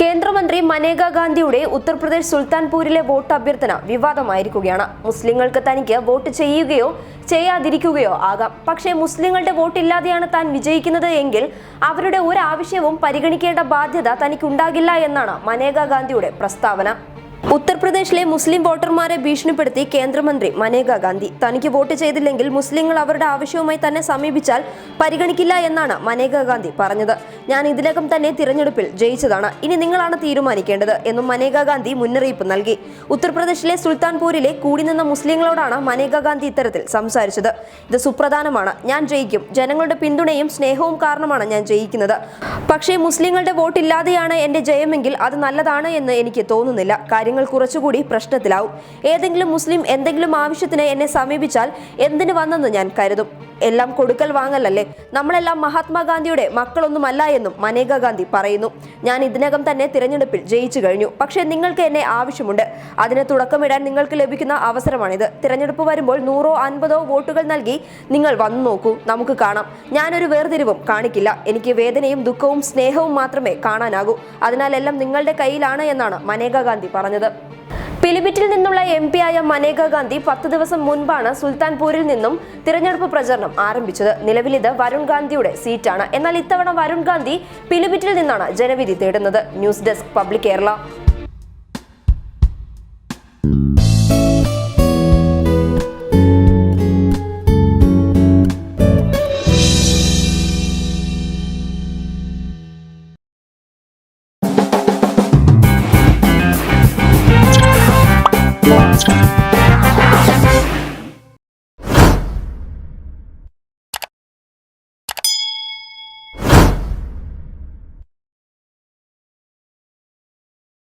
കേന്ദ്രമന്ത്രി മനേക ഗാന്ധിയുടെ ഉത്തർപ്രദേശ് സുൽത്താൻപൂരിലെ വോട്ട് അഭ്യർത്ഥന വിവാദമായിരിക്കുകയാണ്. മുസ്ലിങ്ങൾക്ക് തനിക്ക് വോട്ട് ചെയ്യുകയോ ചെയ്യാതിരിക്കുകയോ ആകാം. പക്ഷേ മുസ്ലിങ്ങളുടെ വോട്ടില്ലാതെയാണ് താൻ വിജയിക്കുന്നത് എങ്കിൽ അവരുടെ ഒരു ആവശ്യവും പരിഗണിക്കേണ്ട ബാധ്യത തനിക്കുണ്ടാകില്ല എന്നാണ് മനേക ഗാന്ധിയുടെ പ്രസ്താവന. ഉത്തർപ്രദേശിലെ മുസ്ലിം വോട്ടർമാരെ ഭീഷണിപ്പെടുത്തി കേന്ദ്രമന്ത്രി മനേക ഗാന്ധി. തനിക്ക് വോട്ട് ചെയ്തില്ലെങ്കിൽ മുസ്ലിങ്ങൾ അവരുടെ ആവശ്യവുമായി തന്നെ സമീപിച്ചാൽ പരിഗണിക്കില്ല എന്നാണ് മനേക ഗാന്ധി പറഞ്ഞത്. ഞാൻ ഇതിനകം തന്നെ തിരഞ്ഞെടുപ്പിൽ ജയിച്ചതാണ്. ഇനി നിങ്ങളാണ് തീരുമാനിക്കേണ്ടത് എന്നും മനേക ഗാന്ധി മുന്നറിയിപ്പ് നൽകി. ഉത്തർപ്രദേശിലെ സുൽത്താൻപൂരിലെ കൂടി നിന്ന മുസ്ലിങ്ങളോടാണ് മനേക ഗാന്ധി ഇത്തരത്തിൽ സംസാരിച്ചത്. ഇത് സുപ്രധാനമാണ്. ഞാൻ ജയിക്കും. ജനങ്ങളുടെ പിന്തുണയും സ്നേഹവും കാരണമാണ് ഞാൻ ജയിക്കുന്നത്. പക്ഷേ മുസ്ലിങ്ങളുടെ വോട്ടില്ലാതെയാണ് എന്റെ ജയമെങ്കിൽ അത് നല്ലതാണ് എന്ന് എനിക്ക് തോന്നുന്നില്ല. കാര്യങ്ങൾ കുറച്ചുകൂടി പ്രശ്നത്തിലാവും. ഏതെങ്കിലും മുസ്ലിം എന്തെങ്കിലും ആവശ്യത്തിന് എന്നെ സമീപിച്ചാൽ എന്തിനു വന്നെന്ന് ഞാൻ കരുതും. എല്ലാം കൊടുക്കൽ വാങ്ങലല്ലേ? നമ്മളെല്ലാം മഹാത്മാഗാന്ധിയുടെ മക്കളൊന്നുമല്ല എന്നും മനേക ഗാന്ധി പറയുന്നു. ഞാൻ ഇതിനകം തന്നെ തിരഞ്ഞെടുപ്പിൽ ജയിച്ചു കഴിഞ്ഞു. പക്ഷേ നിങ്ങൾക്ക് എന്നെ ആവശ്യമുണ്ട്. അതിന് തുടക്കമിടാൻ നിങ്ങൾക്ക് ലഭിക്കുന്ന അവസരമാണിത്. തിരഞ്ഞെടുപ്പ് വരുമ്പോൾ നൂറോ അൻപതോ വോട്ടുകൾ നൽകി നിങ്ങൾ വന്നു നോക്കൂ. നമുക്ക് കാണാം. ഞാനൊരു വേർതിരിവും കാണിക്കില്ല. എനിക്ക് വേദനയും ദുഃഖവും സ്നേഹവും മാത്രമേ കാണാനാകൂ. അതിനാൽ എല്ലാം നിങ്ങളുടെ കയ്യിലാണ് എന്നാണ് മനേക ഗാന്ധി പറഞ്ഞത്. പിലിഭിറ്റിൽ നിന്നുള്ള എം പി ആയ മനേക ഗാന്ധി പത്ത് ദിവസം മുൻപാണ് സുൽത്താൻപൂരിൽ നിന്നും തിരഞ്ഞെടുപ്പ് പ്രചരണം ആരംഭിച്ചത്. നിലവിൽ ഇത് വരുൺ ഗാന്ധിയുടെ സീറ്റാണ്. എന്നാൽ ഇത്തവണ വരുൺ ഗാന്ധി പിലിഭിറ്റിൽ നിന്നാണ് ജനവിധി തേടുന്നത്. News desk public Kerala. Podcast.